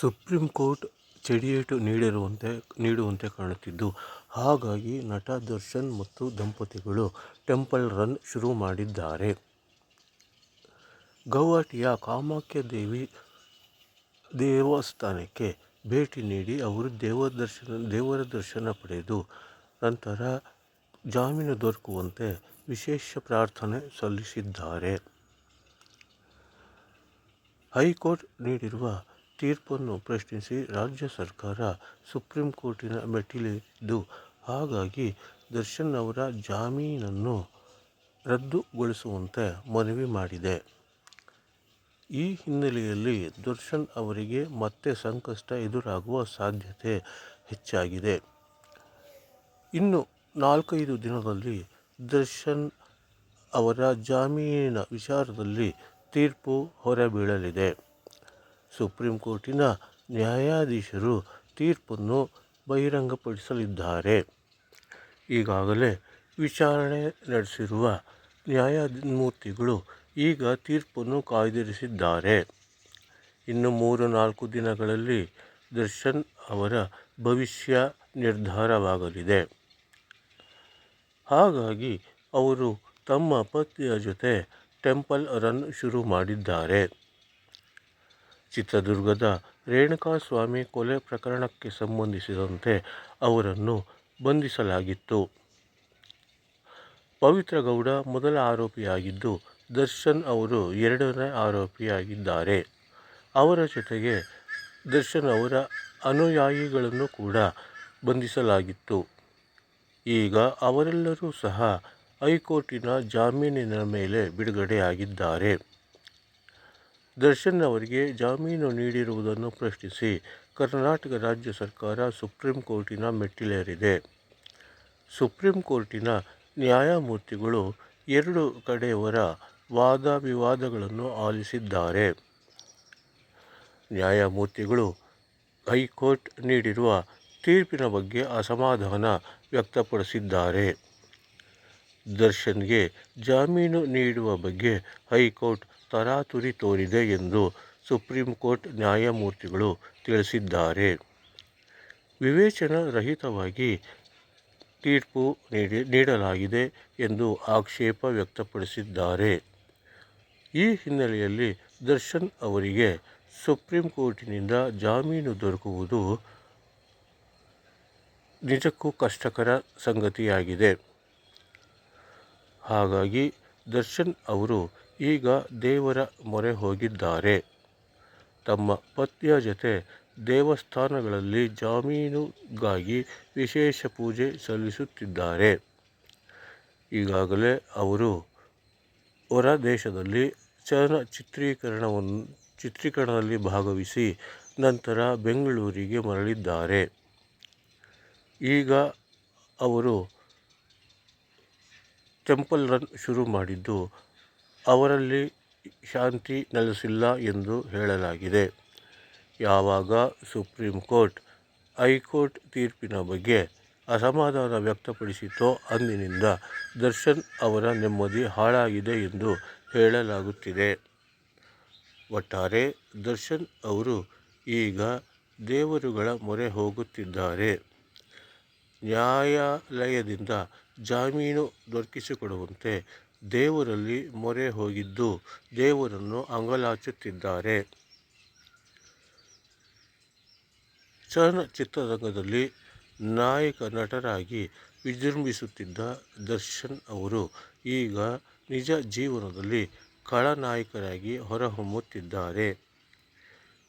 Supreme court ಚಡಿಯೇಟು ನೀಡಿರುವಂತೆ ನೀಡುವಂತೆ ಕಾಣುತ್ತಿದ್ದು, ಹಾಗಾಗಿ ನಟ ದರ್ಶನ್ ಮತ್ತು ದಂಪತಿಗಳು ಟೆಂಪಲ್ ರನ್ ಶುರು ಮಾಡಿದ್ದಾರೆ. ಗೌಹಾಟಿಯ ಕಾಮಾಖ್ಯ ದೇವಿ ದೇವಸ್ಥಾನಕ್ಕೆ ಭೇಟಿ ನೀಡಿ ಅವರು ದೇವರ ದರ್ಶನ ಪಡೆದು ನಂತರ ಜಾಮೀನು ದೊರಕುವಂತೆ ವಿಶೇಷ ಪ್ರಾರ್ಥನೆ ಸಲ್ಲಿಸಿದ್ದಾರೆ. ಹೈಕೋರ್ಟ್ ನೀಡಿರುವ ತೀರ್ಪನ್ನು ಪ್ರಶ್ನಿಸಿ ರಾಜ್ಯ ಸರ್ಕಾರ ಸುಪ್ರೀಂ ಕೋರ್ಟಿನ ಮೆಟ್ಟಿಲೇರಿದ್ದು, ಹಾಗಾಗಿ ದರ್ಶನ್ ಅವರ ಜಾಮೀನನ್ನು ರದ್ದುಗೊಳಿಸುವಂತೆ ಮನವಿ ಮಾಡಿದೆ. ಈ ಹಿನ್ನೆಲೆಯಲ್ಲಿ ದರ್ಶನ್ ಅವರಿಗೆ ಮತ್ತೆ ಸಂಕಷ್ಟ ಎದುರಾಗುವ ಸಾಧ್ಯತೆ ಹೆಚ್ಚಾಗಿದೆ. ಇನ್ನು ನಾಲ್ಕೈದು ದಿನದಲ್ಲಿ ದರ್ಶನ್ ಅವರ ಜಾಮೀನಿನ ವಿಚಾರದಲ್ಲಿ ತೀರ್ಪು ಹೊರಬೀಳಲಿದೆ. ಸುಪ್ರೀಂ ಕೋರ್ಟಿನ ನ್ಯಾಯಾಧೀಶರು ತೀರ್ಪನ್ನು ಬಹಿರಂಗಪಡಿಸಲಿದ್ದಾರೆ. ಈಗಾಗಲೇ ವಿಚಾರಣೆ ನಡೆಸಿರುವ ನ್ಯಾಯಮೂರ್ತಿಗಳು ಈಗ ತೀರ್ಪನ್ನು ಕಾಯ್ದಿರಿಸಿದ್ದಾರೆ. ಇನ್ನು ಮೂರು ನಾಲ್ಕು ದಿನಗಳಲ್ಲಿ ದರ್ಶನ್ ಅವರ ಭವಿಷ್ಯ ನಿರ್ಧಾರವಾಗಲಿದೆ. ಹಾಗಾಗಿ ಅವರು ತಮ್ಮ ಪತ್ನಿಯ ಜೊತೆ ಟೆಂಪಲ್ ರನ್ ಶುರು ಮಾಡಿದ್ದಾರೆ. ಚಿತ್ರದುರ್ಗದ ರೇಣುಕಾಸ್ವಾಮಿ ಕೊಲೆ ಪ್ರಕರಣಕ್ಕೆ ಸಂಬಂಧಿಸಿದಂತೆ ಅವರನ್ನು ಬಂಧಿಸಲಾಗಿತ್ತು. ಪವಿತ್ರಗೌಡ ಮೊದಲ ಆರೋಪಿಯಾಗಿದ್ದು, ದರ್ಶನ್ ಅವರು ಎರಡನೇ ಆರೋಪಿಯಾಗಿದ್ದಾರೆ. ಅವರ ಜೊತೆಗೆ ದರ್ಶನ್ ಅವರ ಅನುಯಾಯಿಗಳನ್ನು ಕೂಡ ಬಂಧಿಸಲಾಗಿತ್ತು. ಈಗ ಅವರೆಲ್ಲರೂ ಸಹ ಹೈಕೋರ್ಟಿನ ಜಾಮೀನಿನ ಮೇಲೆ ಬಿಡುಗಡೆಯಾಗಿದ್ದಾರೆ. ದರ್ಶನ್ ಅವರಿಗೆ ಜಾಮೀನು ನೀಡಿರುವುದನ್ನು ಪ್ರಶ್ನಿಸಿ ಕರ್ನಾಟಕ ರಾಜ್ಯ ಸರ್ಕಾರ ಸುಪ್ರೀಂ ಕೋರ್ಟಿನ ಮೆಟ್ಟಿಲೇರಿದೆ. ಸುಪ್ರೀಂ ಕೋರ್ಟಿನ ನ್ಯಾಯಮೂರ್ತಿಗಳು ಎರಡು ಕಡೆಯವರ ವಾದ-ವಿವಾದಗಳನ್ನು ಆಲಿಸಿದ್ದಾರೆ. ನ್ಯಾಯಮೂರ್ತಿಗಳು ಹೈಕೋರ್ಟ್ ನೀಡಿರುವ ತೀರ್ಪಿನ ಬಗ್ಗೆ ಅಸಮಾಧಾನ ವ್ಯಕ್ತಪಡಿಸಿದ್ದಾರೆ. ದರ್ಶನ್ಗೆ ಜಾಮೀನು ನೀಡುವ ಬಗ್ಗೆ ಹೈಕೋರ್ಟ್ ತರಾತುರಿ ತೋರಿದೆ ಎಂದು ಸುಪ್ರೀಂ ಕೋರ್ಟ್ ನ್ಯಾಯಮೂರ್ತಿಗಳು ತಿಳಿಸಿದ್ದಾರೆ. ವಿವೇಚನಾ ರಹಿತವಾಗಿ ತೀರ್ಪು ನೀಡಲಾಗಿದೆ ಎಂದು ಆಕ್ಷೇಪ ವ್ಯಕ್ತಪಡಿಸಿದ್ದಾರೆ. ಈ ಹಿನ್ನೆಲೆಯಲ್ಲಿ ದರ್ಶನ್ ಅವರಿಗೆ ಸುಪ್ರೀಂ ಕೋರ್ಟಿನಿಂದ ಜಾಮೀನು ದೊರಕುವುದು ನಿಜಕ್ಕೂ ಕಷ್ಟಕರ ಸಂಗತಿಯಾಗಿದೆ. ಹಾಗಾಗಿ ದರ್ಶನ್ ಅವರು ಈಗ ದೇವರ ಮೊರೆ ಹೋಗಿದ್ದಾರೆ. ತಮ್ಮ ಪತ್ನಿಯ ಜೊತೆ ದೇವಸ್ಥಾನಗಳಲ್ಲಿ ಜಾಮೀನುಗಾಗಿ ವಿಶೇಷ ಪೂಜೆ ಸಲ್ಲಿಸುತ್ತಿದ್ದಾರೆ. ಈಗಾಗಲೇ ಅವರು ಹೊರ ದೇಶದಲ್ಲಿ ಚಲನ ಚಿತ್ರೀಕರಣದಲ್ಲಿ ಭಾಗವಹಿಸಿ ನಂತರ ಬೆಂಗಳೂರಿಗೆ ಮರಳಿದ್ದಾರೆ. ಈಗ ಅವರು ಟೆಂಪಲ್ ರನ್ ಶುರು ಮಾಡಿದ್ದು, ಅವರಲ್ಲಿ ಶಾಂತಿ ನೆಲೆಸಿಲ್ಲ ಎಂದು ಹೇಳಲಾಗಿದೆ. ಯಾವಾಗ ಸುಪ್ರೀಂ ಕೋರ್ಟ್, ಹೈಕೋರ್ಟ್ ತೀರ್ಪಿನ ಬಗ್ಗೆ ಅಸಮಾಧಾನ ವ್ಯಕ್ತಪಡಿಸಿತೋ ಅಂದಿನಿಂದ ದರ್ಶನ್ ಅವರ ನೆಮ್ಮದಿ ಹಾಳಾಗಿದೆ ಎಂದು ಹೇಳಲಾಗುತ್ತಿದೆ. ಒಟ್ಟಾರೆ ದರ್ಶನ್ ಅವರು ಈಗ ದೇವರುಗಳ ಮೊರೆ ಹೋಗುತ್ತಿದ್ದಾರೆ. ನ್ಯಾಯಾಲಯದಿಂದ ಜಾಮೀನು ದೊರಕಿಸಿಕೊಡುವಂತೆ ದೇವರಲ್ಲಿ ಮೊರೆ ಹೋಗಿದ್ದು, ದೇವರನ್ನು ಅಂಗಾಲಾಚುತ್ತಿದ್ದಾರೆ. ಚಲನಚಿತ್ರರಂಗದಲ್ಲಿ ನಾಯಕ ನಟರಾಗಿ ವಿಜೃಂಭಿಸುತ್ತಿದ್ದ ದರ್ಶನ್ ಅವರು ಈಗ ನಿಜ ಜೀವನದಲ್ಲಿ ಖಳನಾಯಕರಾಗಿ ಹೊರಹೊಮ್ಮುತ್ತಿದ್ದಾರೆ.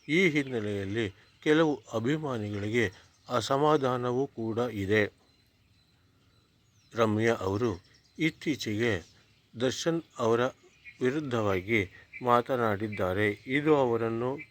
ಈ ಹಿನ್ನೆಲೆಯಲ್ಲಿ ಕೆಲವು ಅಭಿಮಾನಿಗಳಿಗೆ ಅಸಮಾಧಾನವೂ ಕೂಡ ಇದೆ. ರಮ್ಯಾ ಅವರು ಇತ್ತೀಚೆಗೆ ದರ್ಶನ್ ಅವರ ವಿರುದ್ಧವಾಗಿ ಮಾತನಾಡಿದ್ದಾರೆ. ಇದು ಅವರನ್ನು